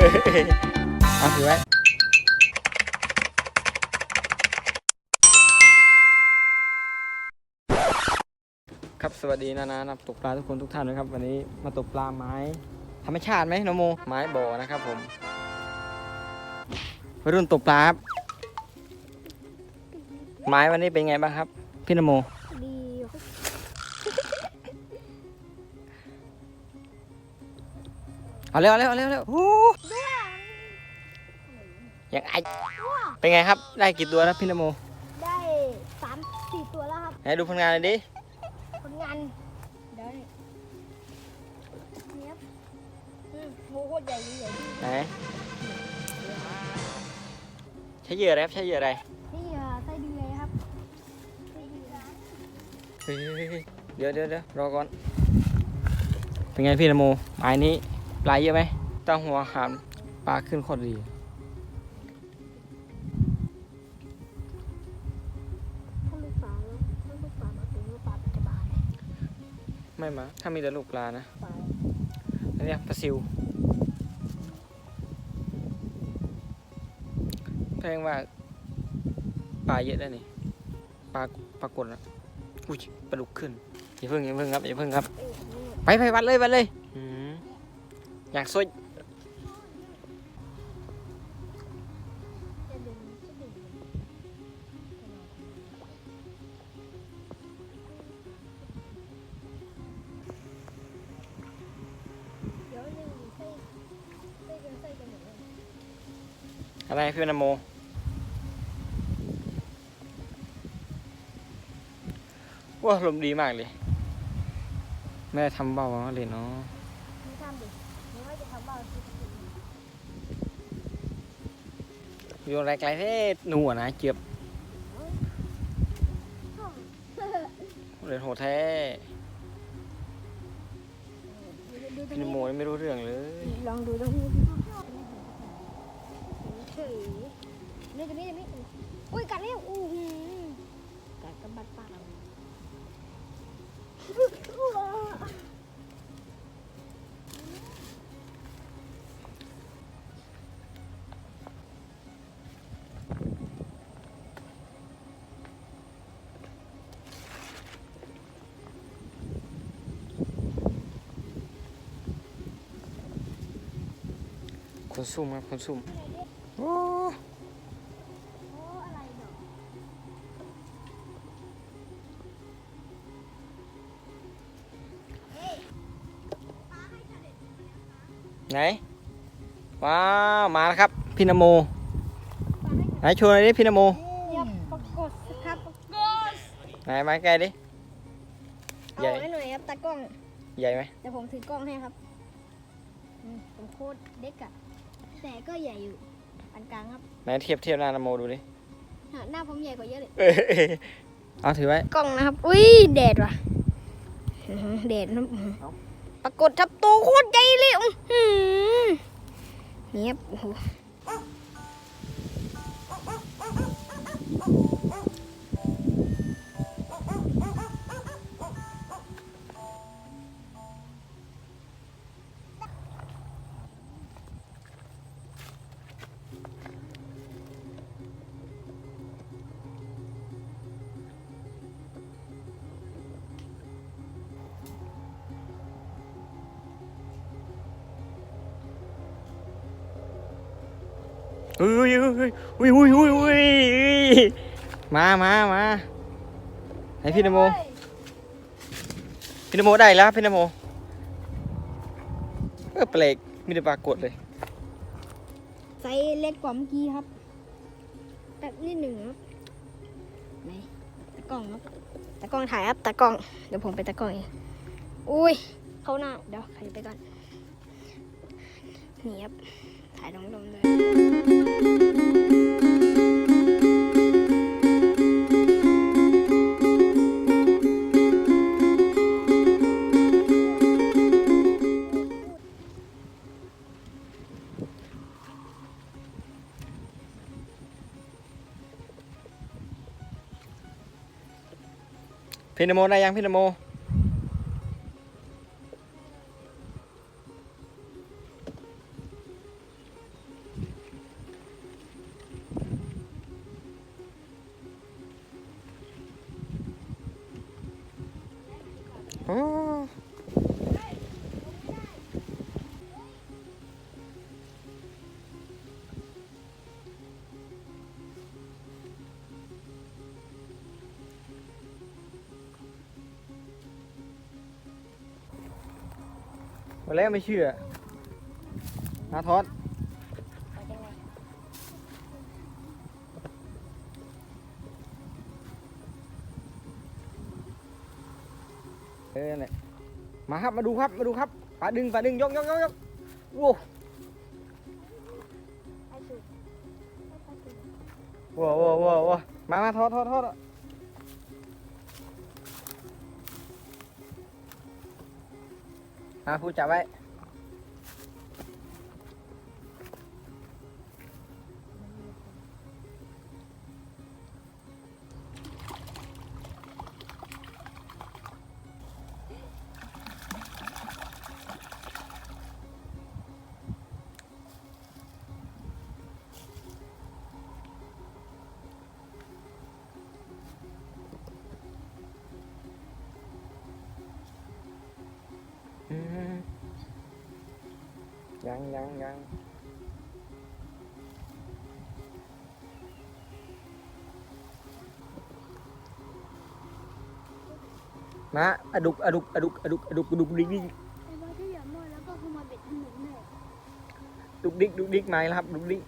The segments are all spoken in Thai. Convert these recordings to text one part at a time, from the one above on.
เอาถือไว้ครับสวัสดีนะนะนับตกปลาทุกคนทุกท่านนะครับ วันนี้มาตกปลาไม้ ธรรมชาติไหมน้องโม ไม้บ่อนะครับผมวัยรุ่นตกปลาครับไม้วันนี้เป็นไงบ้างครับ พี่นโม ดีครับเอาเร็วเอาเร็วเอาเร็วเอาเร็วโอ้ยังไอเป็นไงครับ ได้กี่ตัวแล้วพี่นโม ได้สามสี่ตัวแล้วครับ ไหนดูผลงานเลยดิ ผลงานได้เนี้ยอืมโหโคตรใหญ่เลยใหญ่ดีไหน ใช้เหยื่ออะไรครับใช้เหยื่ออะไรนี่อะไส้เดือยครับไส้เดือยเฮ้ยเฮ้ยเฮ้ยเดี๋ยวเดี๋ยวเดี๋ยวรอก่อน เป็นไงพี่นโมไม้นี้ปลาเยอะไหมตั้งหัวหามปลาขึ้นโคตรดี ไม่มา ถ้ามีแต่ลูกปลานะปลาอันเนี้ยปลาซิวแพงว่าปลาเยอะแล้วนี่ปลาปลากดนะอุ้ยปลาดุกขึ้นอย่าเพิ่งอย่าเพิ่งครับอย่าเพิ่งครับเอ้ยนี่ไปไปวัดเลยวัดเลยอืมอยากซวย อะไรพี่นโม ว้าลมณ์ดีมากเลย แม่ได้ทำเบามากเลยเนาะไม่ทำดิไม่ว่าจะทำบ้างคืออยู่ไรไกลเท่หนูอะนะเจียบเรียนโหดแท้ดูตรงพี่นนี้โมนี่ไม่รู้เรื่องเลย ลองดูตรงนี้เฉย นี่ตรงนี้ตรงนี้อุ้ยกัดแล้วอู้หูกัดกระบัดปากเราคนซุ่มครับคนซุ่ม ไหน ว้าว มาแล้วครับพี่นโม ไหนโชว์หน่อยดิพี่นโมยับปรากฏสิครับปรากฏไหนมาใกล้ดิเอาใหญ่ให้หน่อยครับตากล้องใหญ่ไหมเดี๋ยวผมถือกล้องให้ครับอืมผมโคตรเด็กอะแต่ก็ใหญ่อยู่ปานกลางครับไหนเทียบเทียบหน้านโมดูดิหน้าผมใหญ่กว่าเยอะเลย เอ้ยเอาถือไว้ กล้องนะครับ อุ้ยแดดว่ะอื้อหือแดดนะอื้อหือเอ้าปรากฏทับตัวโคตรใหญ่เลยอื้อหือ เนี่ อุ้ยอุ้ยอุ้ยอุ้ยอุ้ยมามามาไหนพี่นโม พี่นโมได้แล้วพี่นโมเออเปลกมีแต่ปรากฏเลยไซส์เล็กกว่าเมื่อกี้ครับแต่นิดหนึ่งครับไหนตะกล้องครับตะกล้องถ่ายครับตะกล้องเดี๋ยวผมไปตะกล้องเองอุ้ยเข้าหน้าเดี๋ยวใครไปก่อนนี่ครับ ถ่ายลงลมเลยพี่นแล้วไม่เชื่อนาทอดเออนั่นแหละมาครับ มาดูครับ มาดูครับปลาดึงปลาดึงยกยกยกยกว้ไปสุดไปสุดโว้โว้โว้โว้มามาทอดทอดทอด มาพูดจับไว้ ยังยังยังมาอะดุกอะดุกอะดุกอะดุกอะดุกอะดุกดิกดิกไอ้บอสที่เหลือหมดแล้วก็คือมาเบ็ดเหมือนแม่ดุกดิกดุกดิกมาแล้วครับดุกดิก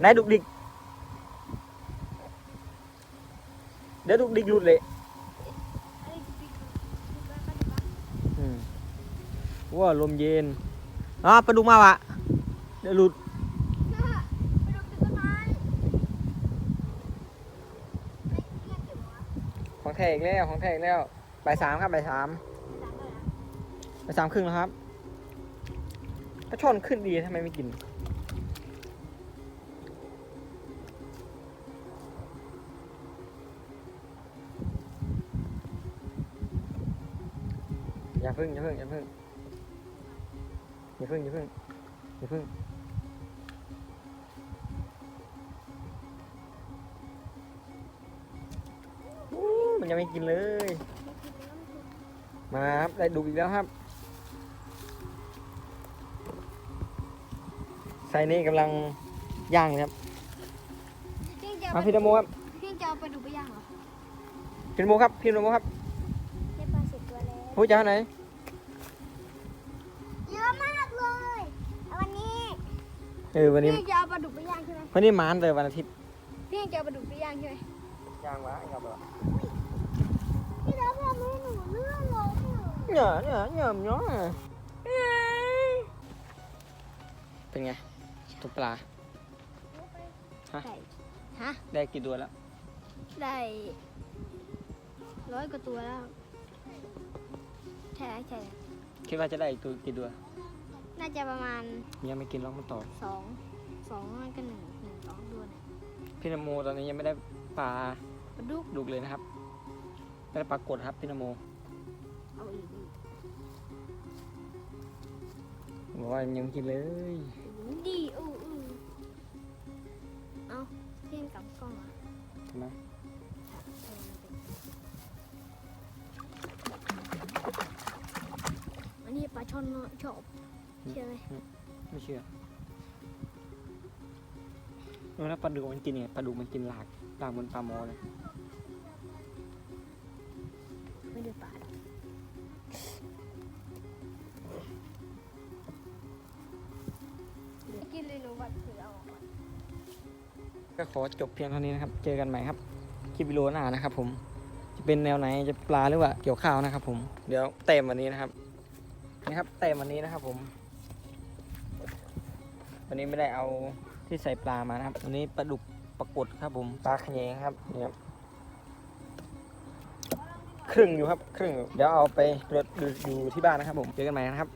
ไหนดุกดิกเดี๋ยวดุกดิกหลุดเลย ไอ้บิ๊กบิ๊กบ้าบ้าบ้า อืม ว้าลมเย็นอะปลาดุกมาวะเดี๋ยวหลุดได้รูดของแทกแล้วของแทกแล้วบ่ายสามครับบ่ายสามไม่ตามเลยนะบ่ายสามครึ่งแล้วครับถ้าช่อนขึ้นดีทำไมไม่กินอย่าพึ่งอย่าพึ่งอย่าพึ่ง อย่าพึ่งอย่าพึ่งอย่าพึ่งอู้มันยังไม่กินเลย มาครับได้ดูอีกแล้วครับไซนี่กำลังย่างเลยครับพี่จะมาพี่นโมครับพี่จะเอาไปดูไปย่างเหรอพี่นโมครับพี่นโมครับได้ปลาสิบตัวแล้วพูดจ้าไหน เออวันนี้พี่จะเอาปลาดุกไปย่างใช่ไหมวันนี้มานเลยวันอาทิตย์พี่จะเอาปลาดุกไปย่างใช่ไหมย่างวะครับพี่จะทำให้หนูเลื่อนลงเนี่ยเนี่ยเนี่ยเนาะเป็นไงตัวปลาฮะได้ฮะได้กี่ตัวแล้ว ได้ร้อยกว่าตัวแล้วใช่ใช่คิดว่าจะได้อีกตัวกี่ตัว น่าจะประมาณยังไม่กินล็อกมันต่อสองสองมันก็หนึ่งหนึ่งสองตัวนะพี่นโมตอนนี้ยังไม่ได้ปลาปลาดุกดุกเลยนะครับไม่ได้ปลากดครับพี่นโมเอาอีกอีกบอกว่ายังไม่กินเลยดีอู้อู้เอาเทียนกับกล้องอะทำไมอันนี้ปลาช่อนเนาะชอบ ใช่ไหมไม่เชื่อเออแล้วปลาดุกมันกินเนี่ยปลาดุกมันกินหลากหลากเหมือนปลาหมอเลยไม่ได้ปลาดอกกินเลยหนูบัดถือเอาออกก่อนก็ขอจบเพียงเท่านี้นะครับ เจอกันใหม่ครับ คลิปวิดีโอหน้านะครับผม จะเป็นแนวไหน จะปลาหรือว่าเกี่ยวข้าวนะครับผม เดี๋ยวเต็มวันนี้นะครับนี่ครับเต็มวันนี้นะครับผม วันนี้ไม่ได้เอาที่ใส่ปลามานะครับ วันนี้ปลาดุกปลากดครับผมปลาขยงครับนี่ครับครึ่งอยู่ครับ ครึ่งอยู่เดี๋ยวเอาไปรดดูอยู่ที่บ้านนะครับผมเจอกันใหม่นะครับ